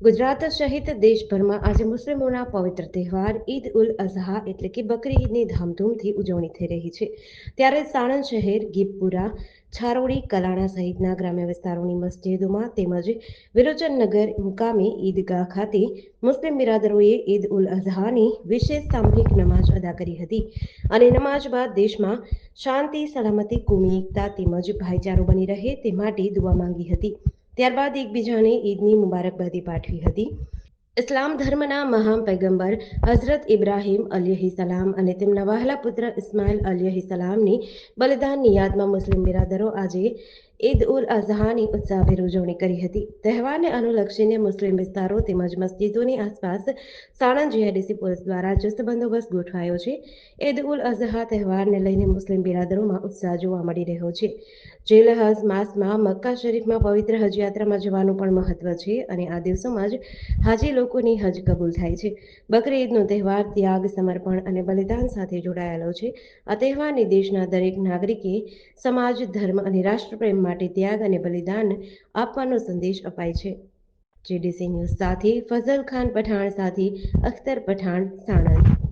ગુજરાત સહિત દેશભરમાં આજે મુસ્લિમોના પવિત્ર તહેવાર ઈદ ઉલ અઝહા એટલે કે બકરી ઈદની ધામધૂમથી ઉજવણી થઈ રહી છે. ત્યારે સાણંદ શહેર ગીપપુરા છારોડી, કલાણા સહિતના ગ્રામ્ય વિસ્તારોની મસ્જિદોમાં તેમજ વિરોચનનગર મુકામે ઈદગાહ ખાતે મુસ્લિમ બિરાદરોએ ઈદ ઉલ અઝહાની વિશેષ સામૂહિક નમાજ અદા કરી હતી. અને નમાજ બાદ દેશમાં શાંતિ, સલામતી કોમી એકતા તેમજ ભાઈચારો બની રહે તે માટે દુઆ માંગી હતી. ત્યારબાદ એકબીજાને ઈદની મુબારકબાદી પાઠવી હતી. ઇસ્લામ ધર્મના મહાન પૈગંબર હઝરત ઇબ્રાહીમ અલયહી સલામ અને તેમના વહાલા પુત્ર ઇસ્માઇલ અલયહી સલામની બલિદાનની યાદમાં મુસ્લિમ બિરાદરો આજે ઈદ ઉલ અઝહાની ઉત્સાહભેર ઉજવણી કરી હતી. તહેવારને અનુલક્ષીને મુસ્લિમ વિસ્તારો તેમજ મસ્જિદોની આસપાસ સાણંદ જીઆઈડીસી પોલીસ દ્વારા ચુસ્ત બંદોબસ્ત ગોઠવાયો છે. ઈદ ઉલ અઝહા તહેવારને લઈને મુસ્લિમ બિરાદરોમાં ઉત્સાહ જોવા મળી રહ્યો છે. જેલ હજ માસમાં મક્કા શરીફમાં પવિત્ર હજ યાત્રામાં જવાનું પણ મહત્વ છે અને આ દિવસોમાં જ હાજી લોકોની હજ કબૂલ થાય છે. બકરી ઈદનો તહેવાર ત્યાગ, સમર્પણ અને બલિદાન સાથે જોડાયેલો છે. આ તહેવારને દેશના દરેક નાગરિકે સમાજ, ધર્મ અને રાષ્ટ્રપ્રેમ માટે ત્યાગ અને બલિદાન આપવાનો સંદેશ અપાય છે. જીડીસી ન્યૂઝ સાથે ફઝલ ખાન પઠાણ સાથે અખ્તર પઠાણ, સાણંદ.